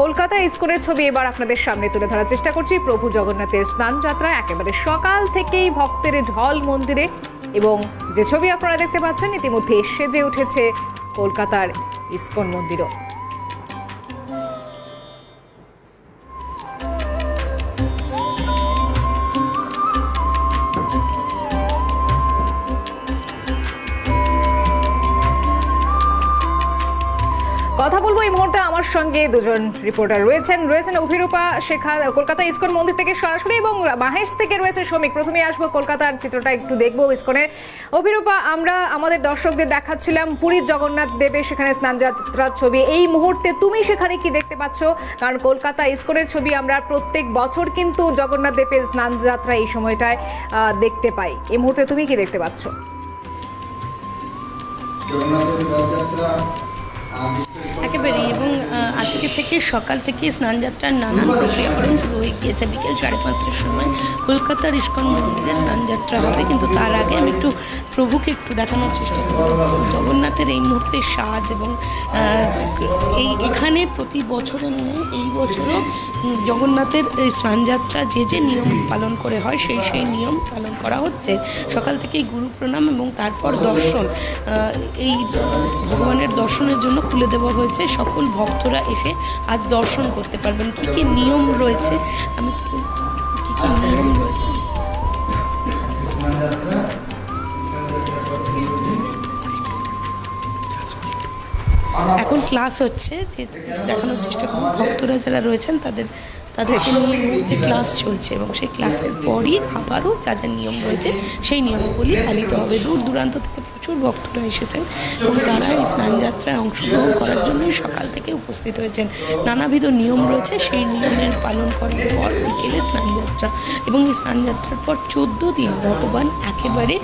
কলকাতা ইস্কনের ছবি এবার আপনাদের সামনে তুলে ধরার চেষ্টা করছি। প্রভু জগন্নাথের স্নান যাত্রা একেবারে সকাল থেকেই ভক্তের ঢল মন্দিরে এবং যে ছবি আপনারা দেখতে পাচ্ছেন, ইতিমধ্যে সেজে উঠেছে কলকাতার ইস্কন মন্দিরও। কথা বলব এই মুহূর্তে আমার সঙ্গে দুজন রিপোর্টার রয়েছেন। রয়েছেন অভিরূপা শেখা কলকাতা ইসকন মন্দির থেকে সরাসরি এবং মাহেশ থেকে রয়েছে শ্রমিক। প্রথমে আসব কলকাতার চিত্রটা একটু দেখব ইসকনের অভিরূপা, আমরা আমাদের দর্শকদের দেখাচ্ছিলাম পুরীর জগন্নাথ দেবের সেখানে স্নানযাত্রার ছবি। এই মুহূর্তে তুমি সেখানে কি দেখতে পাচ্ছ? কারণ কলকাতা ইসকনের ছবি আমরা প্রত্যেক বছর কিন্তু জগন্নাথ দেবের স্নানযাত্রা এই সময়টায় দেখতে পাই। এই মুহূর্তে তুমি কি দেখতে পাচ্ছ? জগন্নাথের রথযাত্রা বিশেষ একেবারে এবং আহ, আজকে থেকে সকাল থেকে স্নানযাত্রার নানান প্রক্রিয়াকরণ শুরু হয়ে গিয়েছে। বিকেল সাড়ে পাঁচটার সময় কলকাতার ইস্কন মন্দিরে স্নানযাত্রা হবে, কিন্তু তার আগে আমি একটু প্রভুকে একটু দেখানোর চেষ্টা করব। জগন্নাথের এই মুহূর্তে সাজ এবং এই এখানে প্রতি বছরের ন্যায় এই বছরও জগন্নাথের এই স্নানযাত্রা যে যে নিয়ম পালন করে হয়, সেই সেই নিয়ম পালন করা হচ্ছে। সকাল থেকেই গুরু প্রণাম এবং তারপর দর্শন এই ভগবানের দর্শনের জন্য খুলে দেওয়া হয়েছে। সকল ভক্তরা এসে আজ দর্শন করতে পারবেন। কি কি নিয়ম রয়েছে? আমি কি কি নিয়ম রয়েছে? এখন ক্লাস হচ্ছে যে দেখানোর চেষ্টা করব। ভক্তরা যারা রয়েছেন তাদের তাদেরকে নিয়ে ক্লাস চলছে এবং সেই ক্লাসের পরই আবারও যা যা নিয়ম রয়েছে সেই নিয়মগুলি পালিত হবে। দূর দূরান্ত থেকে প্রচুর ভক্তরা এসেছেন এবং তারা এই স্নানযাত্রায় অংশগ্রহণ করার জন্যই সকাল থেকে উপস্থিত হয়েছেন। নানাবিধ নিয়ম রয়েছে, সেই নিয়মের পালন করার পর বিকেলে স্নানযাত্রা এবং এই স্নানযাত্রার পর চোদ্দ দিন ভগবান একেবারে